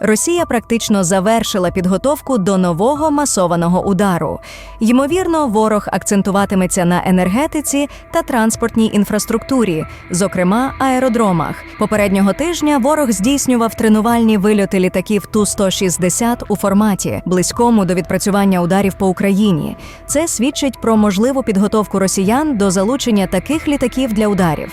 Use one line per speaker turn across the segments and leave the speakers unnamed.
Росія практично завершила підготовку до нового масованого удару. Ймовірно, ворог акцентуватиметься на енергетиці та транспортній інфраструктурі, зокрема аеродромах. Попереднього тижня ворог здійснював тренувальні вильоти літаків Ту-160 у форматі, близькому до відпрацювання ударів по Україні. Це свідчить про можливу підготовку росіян до залучення таких літаків для ударів.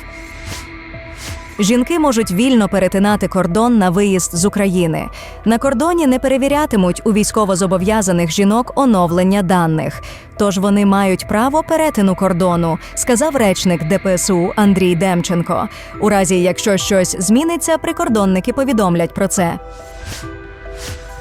Жінки можуть вільно перетинати кордон на виїзд з України. На кордоні не перевірятимуть у військовозобов'язаних жінок оновлення даних. Тож вони мають право перетину кордону, сказав речник ДПСУ Андрій Демченко. У разі, якщо щось зміниться, прикордонники повідомлять про це.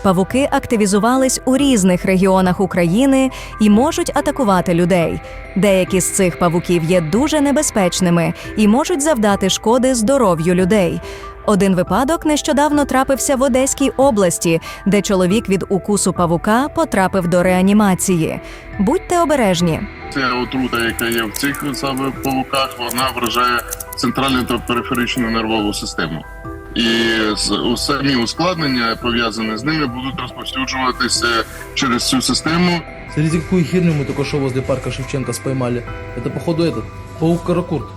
Павуки активізувались у різних регіонах України і можуть атакувати людей. Деякі з цих павуків є дуже небезпечними і можуть завдати шкоди здоров'ю людей. Один випадок нещодавно трапився в Одеській області, де чоловік від укусу павука потрапив до реанімації. Будьте обережні.
Ця отрута, яка є в цих саме павуках, вона вражає центральну та периферичну нервову систему І з- у- самі ускладнення пов'язані з ними будуть розповсюджуватися через цю систему.
Смотрите, какую херню мы только что возле парка Шевченко споймали. Это, походу, этот, паук Каракурт.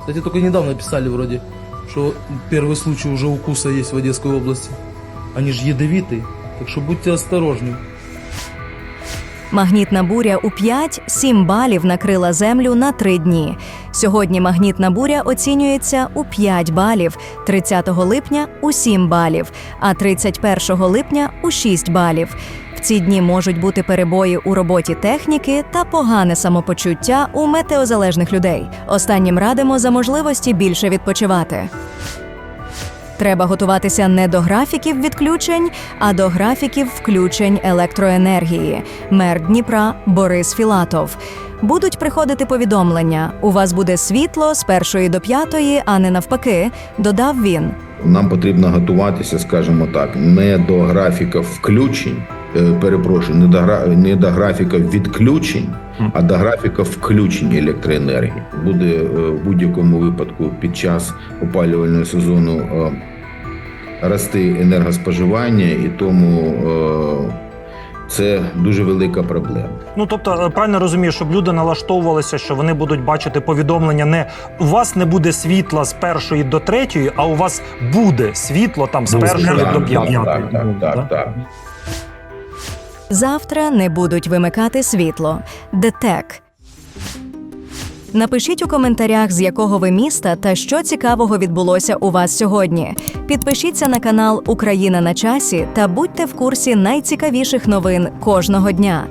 Кстати, только недавно писали вроде, что первый случай уже укуса есть в Одесской области. Они же ядовитые, так что будьте осторожны.
Магнітна буря у 5-7 балів накрила землю на три дні. Сьогодні магнітна буря оцінюється у 5 балів, 30 липня у 7 балів, а 31 липня у 6 балів. В ці дні можуть бути перебої у роботі техніки та погане самопочуття у метеозалежних людей. Останнім радимо за можливості більше відпочивати. Треба готуватися не до графіків відключень, а до графіків включень електроенергії. Мер Дніпра Борис Філатов. Будуть приходити повідомлення. У вас буде світло з першої до п'ятої, а не навпаки, додав він.
Нам потрібно готуватися, скажімо так, не до графіка включень, перепрошую, не до, не до графіка відключень, а до графіка включень електроенергії. Буде е, в будь-якому випадку під час опалювального сезону е, рости енергоспоживання, і тому е, це дуже велика проблема.
Ну тобто, е, правильно розумію, щоб люди налаштовувалися, що вони будуть бачити повідомлення не у вас не буде світла з першої до третьої, а у вас буде світло там з першої
Так,
до
так,
п'ятої.
так, так, так, так.
Завтра не будуть вимикати світло. ДТЕК. Напишіть у коментарях, з якого ви міста та що цікавого відбулося у вас сьогодні. Підпишіться на канал Україна на часі та будьте в курсі найцікавіших новин кожного дня.